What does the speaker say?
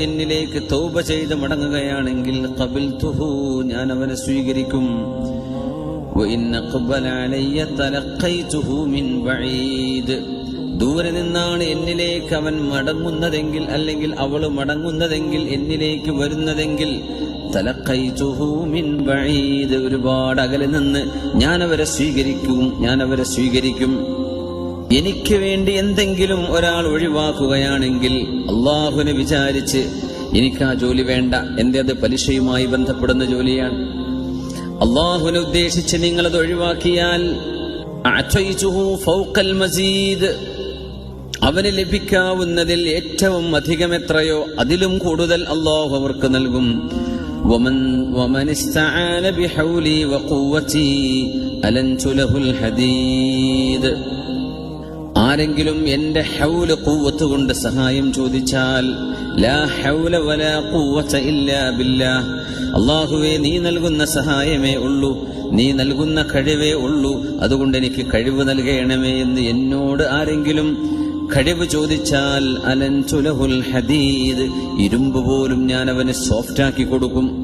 എന്നിലേക്ക് തൗബ ചെയ്ത് മടങ്ങുകയാണെങ്കിൽ കബിൽ തുഹു ഞാൻ അവനെ സ്വീകരിക്കും. ദൂരെ നിന്നാണ് എന്നിലേക്ക് അവൻ മടങ്ങുന്നതെങ്കിൽ അല്ലെങ്കിൽ അവൾ മടങ്ങുന്നതെങ്കിൽ എന്നിലേക്ക് വരുന്നതെങ്കിൽ ഒരുപാട് അകലെ നിന്ന് ഞാൻ അവരെ സ്വീകരിക്കും ഞാൻ അവരെ സ്വീകരിക്കും. എനിക്ക് വേണ്ടി എന്തെങ്കിലും ഒരാൾ ഒഴിവാക്കുകയാണെങ്കിൽ അള്ളാഹുനെ വിചാരിച്ച് എനിക്ക് ആ ജോലി വേണ്ട. എന്റെ അത് പലിശയുമായി ബന്ധപ്പെടുന്ന ജോലിയാണ്. അള്ളാഹുനെ ഉദ്ദേശിച്ച് നിങ്ങൾ അത് ഒഴിവാക്കിയാൽ മസീദ്. അവന് ലഭിക്കാവുന്നതിൽ ഏറ്റവും അധികം എത്രയോ അതിലും കൂടുതൽ അള്ളാഹു അവർക്ക് നൽകും. അലൻ ഹദീദ്. ആരെങ്കിലും എന്റെ ഹൗല കൂവത്ത് കൊണ്ട് സഹായം ചോദിച്ചാൽ ലാ ഹൗല വലാ ഇല്ലാ അള്ളാഹുവേ നീ നൽകുന്ന സഹായമേ ഉള്ളൂ നീ നൽകുന്ന കഴിവേ ഉള്ളൂ. അതുകൊണ്ട് എനിക്ക് കഴിവ് നൽകണമേ എന്ന് എന്നോട് ആരെങ്കിലും കഴിവ് ചോദിച്ചാൽ അലൻ ചുലഹുൽ ഹദീദ് ഇരുമ്പ് പോലും ഞാൻ അവന് സോഫ്റ്റാക്കി കൊടുക്കും.